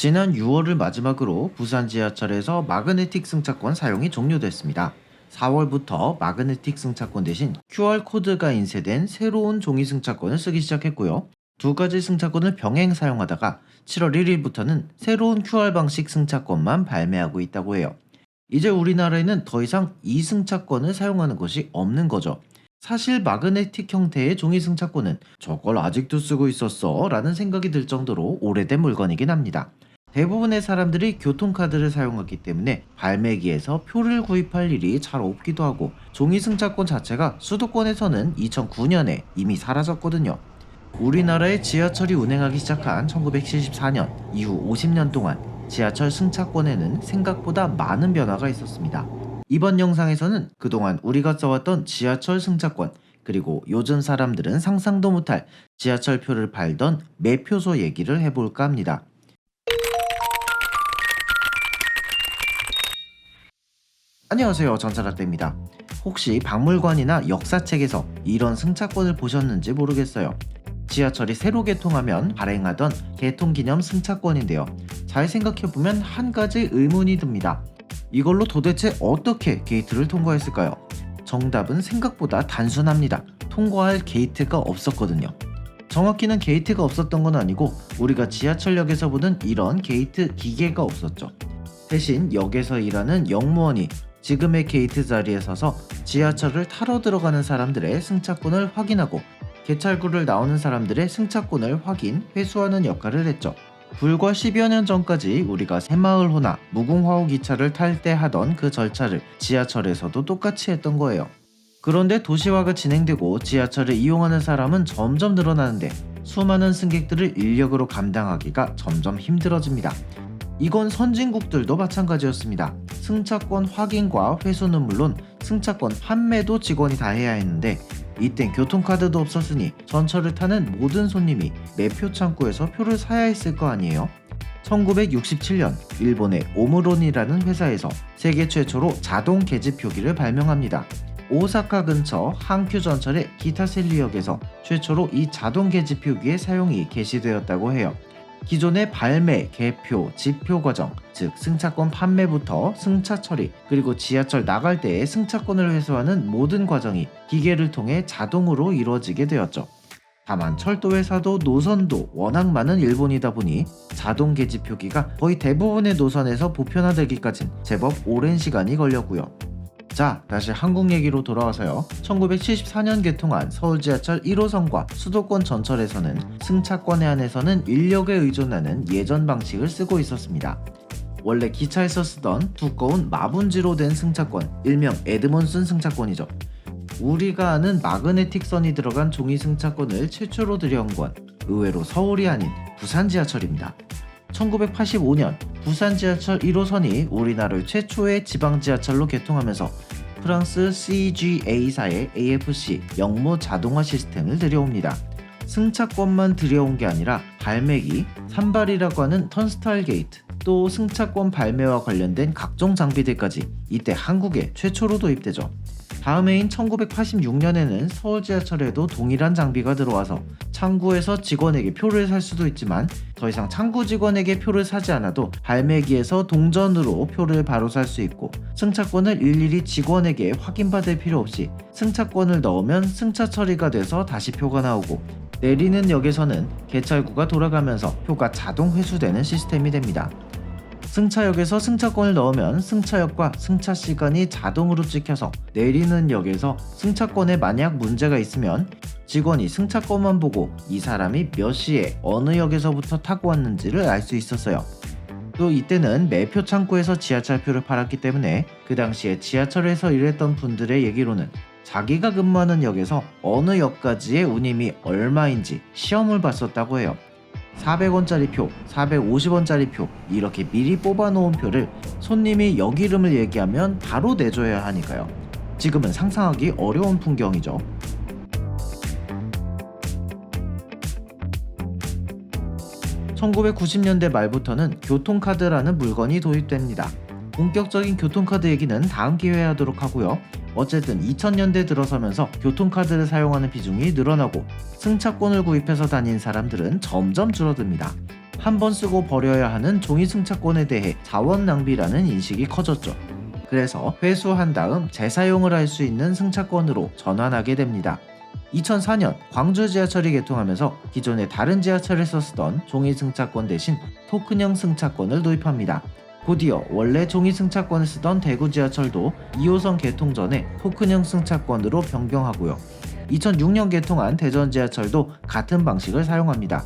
지난 6월을 마지막으로 부산 지하철에서 마그네틱 승차권 사용이 종료됐습니다. 4월부터 마그네틱 승차권 대신 QR코드가 인쇄된 새로운 종이 승차권을 쓰기 시작했고요. 두 가지 승차권을 병행 사용하다가 7월 1일부터는 새로운 QR 방식 승차권만 발매하고 있다고 해요. 이제 우리나라에는 더 이상 이 승차권을 사용하는 것이 없는 거죠. 사실 마그네틱 형태의 종이 승차권은 저걸 아직도 쓰고 있었어 라는 생각이 들 정도로 오래된 물건이긴 합니다. 대부분의 사람들이 교통카드를 사용하기 때문에 발매기에서 표를 구입할 일이 잘 없기도 하고 종이 승차권 자체가 수도권에서는 2009년에 이미 사라졌거든요. 우리나라의 지하철이 운행하기 시작한 1974년 이후 50년 동안 지하철 승차권에는 생각보다 많은 변화가 있었습니다. 이번 영상에서는 그동안 우리가 써왔던 지하철 승차권 그리고 요즘 사람들은 상상도 못할 지하철표를 팔던 매표소 얘기를 해볼까 합니다. 안녕하세요 전사라떼입니다. 혹시 박물관이나 역사책에서 이런 승차권을 보셨는지 모르겠어요. 지하철이 새로 개통하면 발행하던 개통기념 승차권인데요. 잘 생각해보면 한 가지 의문이 듭니다. 이걸로 도대체 어떻게 게이트를 통과했을까요? 정답은 생각보다 단순합니다. 통과할 게이트가 없었거든요. 정확히는 게이트가 없었던 건 아니고 우리가 지하철역에서 보는 이런 게이트 기계가 없었죠. 대신 역에서 일하는 역무원이 지금의 게이트 자리에 서서 지하철을 타러 들어가는 사람들의 승차권을 확인하고 개찰구를 나오는 사람들의 승차권을 확인, 회수하는 역할을 했죠. 불과 10여 년 전까지 우리가 새마을 호나 무궁화호 기차를 탈 때 하던 그 절차를 지하철에서도 똑같이 했던 거예요. 그런데 도시화가 진행되고 지하철을 이용하는 사람은 점점 늘어나는데 수많은 승객들을 인력으로 감당하기가 점점 힘들어집니다. 이건 선진국들도 마찬가지였습니다. 승차권 확인과 회수는 물론 승차권 판매도 직원이 다 해야 했는데 이땐 교통카드도 없었으니 전철을 타는 모든 손님이 매표 창구에서 표를 사야 했을 거 아니에요? 1967년 일본의 오므론이라는 회사에서 세계 최초로 자동 계집 표기를 발명합니다. 오사카 근처 한큐 전철의 기타셀리역에서 최초로 이 자동 계집 표기의 사용이 개시되었다고 해요. 기존의 발매, 개표, 집표 과정, 즉 승차권 판매부터 승차 처리, 그리고 지하철 나갈 때의 승차권을 회수하는 모든 과정이 기계를 통해 자동으로 이루어지게 되었죠. 다만 철도 회사도 노선도 워낙 많은 일본이다 보니 자동 계집 표기가 거의 대부분의 노선에서 보편화되기까진 제법 오랜 시간이 걸렸고요. 자, 다시 한국 얘기로 돌아와서요. 1974년 개통한 서울 지하철 1호선과 수도권 전철에서는 승차권에 한해서는 인력에 의존하는 예전 방식을 쓰고 있었습니다. 원래 기차에서 쓰던 두꺼운 마분지로 된 승차권, 일명 에드몬슨 승차권이죠. 우리가 아는 마그네틱 선이 들어간 종이 승차권을 최초로 들여온 건 의외로 서울이 아닌 부산 지하철입니다. 1985년 부산 지하철 1호선이 우리나라 최초의 지방 지하철로 개통하면서 프랑스 CGA사의 AFC 영무 자동화 시스템을 들여옵니다. 승차권만 들여온 게 아니라 발매기, 산발이라고 하는 턴스타일 게이트, 또 승차권 발매와 관련된 각종 장비들까지 이때 한국에 최초로 도입되죠. 다음 해인 1986년에는 서울 지하철에도 동일한 장비가 들어와서 창구에서 직원에게 표를 살 수도 있지만 더 이상 창구 직원에게 표를 사지 않아도 발매기에서 동전으로 표를 바로 살 수 있고 승차권을 일일이 직원에게 확인받을 필요 없이 승차권을 넣으면 승차 처리가 돼서 다시 표가 나오고 내리는 역에서는 개찰구가 돌아가면서 표가 자동 회수되는 시스템이 됩니다. 승차역에서 승차권을 넣으면 승차역과 승차 시간이 자동으로 찍혀서 내리는 역에서 승차권에 만약 문제가 있으면 직원이 승차권만 보고 이 사람이 몇 시에 어느 역에서부터 타고 왔는지를 알 수 있었어요. 또 이때는 매표 창구에서 지하철표를 팔았기 때문에 그 당시에 지하철에서 일했던 분들의 얘기로는 자기가 근무하는 역에서 어느 역까지의 운임이 얼마인지 시험을 봤었다고 해요. 400원짜리 표, 450원짜리 표 이렇게 미리 뽑아놓은 표를 손님이 역 이름을 얘기하면 바로 내줘야 하니까요. 지금은 상상하기 어려운 풍경이죠. (1990년대) 말부터는 교통카드라는 물건이 도입됩니다. 본격적인 교통카드 얘기는 다음 기회에 하도록 하고요. 어쨌든 2000년대 들어서면서 교통카드를 사용하는 비중이 늘어나고 승차권을 구입해서 다닌 사람들은 점점 줄어듭니다. 한 번 쓰고 버려야 하는 종이 승차권에 대해 자원 낭비라는 인식이 커졌죠. 그래서 회수한 다음 재사용을 할 수 있는 승차권으로 전환하게 됩니다. 2004년 광주 지하철이 개통하면서 기존의 다른 지하철에서 쓰던 종이 승차권 대신 토큰형 승차권을 도입합니다. 곧이어 원래 종이 승차권을 쓰던 대구 지하철도 2호선 개통 전에 토큰형 승차권으로 변경하고요. 2006년 개통한 대전 지하철도 같은 방식을 사용합니다.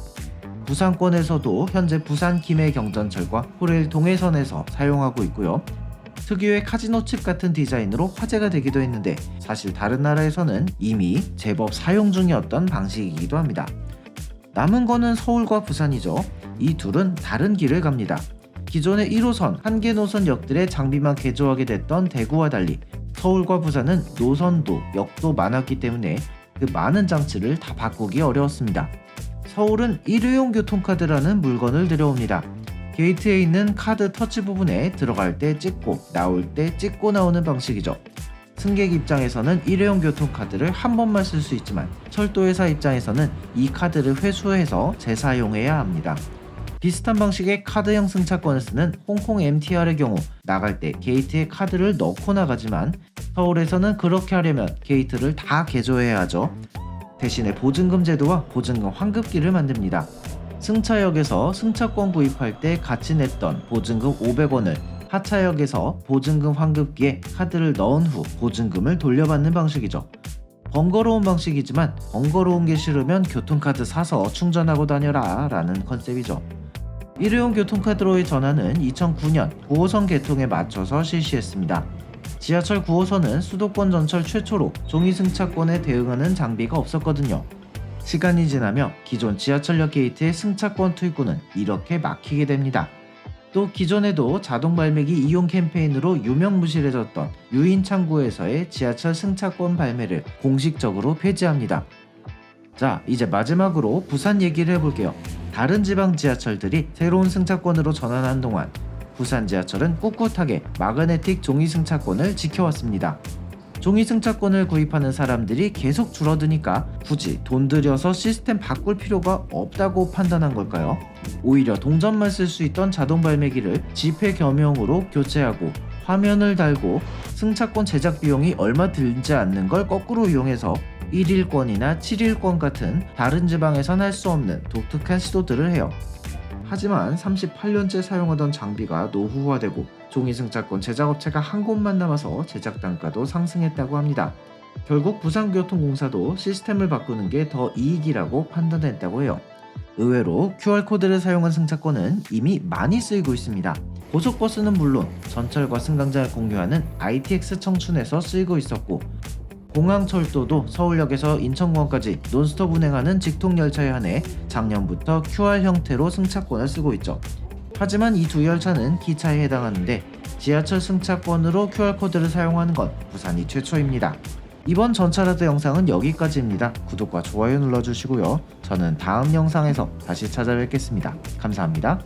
부산권에서도 현재 부산 김해 경전철과 호레일 동해선에서 사용하고 있고요. 특유의 카지노 칩 같은 디자인으로 화제가 되기도 했는데 사실 다른 나라에서는 이미 제법 사용 중이었던 방식이기도 합니다. 남은 거는 서울과 부산이죠. 이 둘은 다른 길을 갑니다. 기존의 1호선 한 개 노선 역들의 장비만 개조하게 됐던 대구와 달리 서울과 부산은 노선도 역도 많았기 때문에 그 많은 장치를 다 바꾸기 어려웠습니다. 서울은 일회용 교통카드라는 물건을 들여옵니다. 게이트에 있는 카드 터치 부분에 들어갈 때 찍고 나올 때 찍고 나오는 방식이죠. 승객 입장에서는 일회용 교통카드를 한 번만 쓸 수 있지만 철도회사 입장에서는 이 카드를 회수해서 재사용해야 합니다. 비슷한 방식의 카드형 승차권을 쓰는 홍콩 MTR의 경우 나갈 때 게이트에 카드를 넣고 나가지만 서울에서는 그렇게 하려면 게이트를 다 개조해야 하죠. 대신에 보증금 제도와 보증금 환급기를 만듭니다. 승차역에서 승차권 구입할 때 같이 냈던 보증금 500원을 하차역에서 보증금 환급기에 카드를 넣은 후 보증금을 돌려받는 방식이죠. 번거로운 방식이지만 번거로운 게 싫으면 교통카드 사서 충전하고 다녀라 라는 컨셉이죠. 일회용 교통카드로의 전환은 2009년 9호선 개통에 맞춰서 실시했습니다. 지하철 9호선은 수도권 전철 최초로 종이 승차권에 대응하는 장비가 없었거든요. 시간이 지나며 기존 지하철역 게이트의 승차권 투입구는 이렇게 막히게 됩니다. 또 기존에도 자동 발매기 이용 캠페인으로 유명무실해졌던 유인창구에서의 지하철 승차권 발매를 공식적으로 폐지합니다. 자, 이제 마지막으로 부산 얘기를 해볼게요. 다른 지방 지하철들이 새로운 승차권으로 전환한 동안 부산 지하철은 꿋꿋하게 마그네틱 종이 승차권을 지켜왔습니다. 종이 승차권을 구입하는 사람들이 계속 줄어드니까 굳이 돈 들여서 시스템 바꿀 필요가 없다고 판단한 걸까요? 오히려 동전만 쓸 수 있던 자동 발매기를 지폐 겸용으로 교체하고 화면을 달고 승차권 제작 비용이 얼마 들지 않는 걸 거꾸로 이용해서 1일권이나 7일권 같은 다른 지방에선 할 수 없는 독특한 시도들을 해요. 하지만 38년째 사용하던 장비가 노후화되고 종이 승차권 제작업체가 한 곳만 남아서 제작 단가도 상승했다고 합니다. 결국 부산교통공사도 시스템을 바꾸는 게 더 이익이라고 판단했다고 해요. 의외로 QR코드를 사용한 승차권은 이미 많이 쓰이고 있습니다. 고속버스는 물론 전철과 승강장을 공유하는 ITX 청춘에서 쓰이고 있었고 공항철도도 서울역에서 인천공항까지 논스톱 운행하는 직통 열차에 한해 작년부터 QR 형태로 승차권을 쓰고 있죠. 하지만 이 두 열차는 기차에 해당하는데 지하철 승차권으로 QR코드를 사용하는 건 부산이 최초입니다. 이번 전차라드 영상은 여기까지입니다. 구독과 좋아요 눌러주시고요. 저는 다음 영상에서 다시 찾아뵙겠습니다. 감사합니다.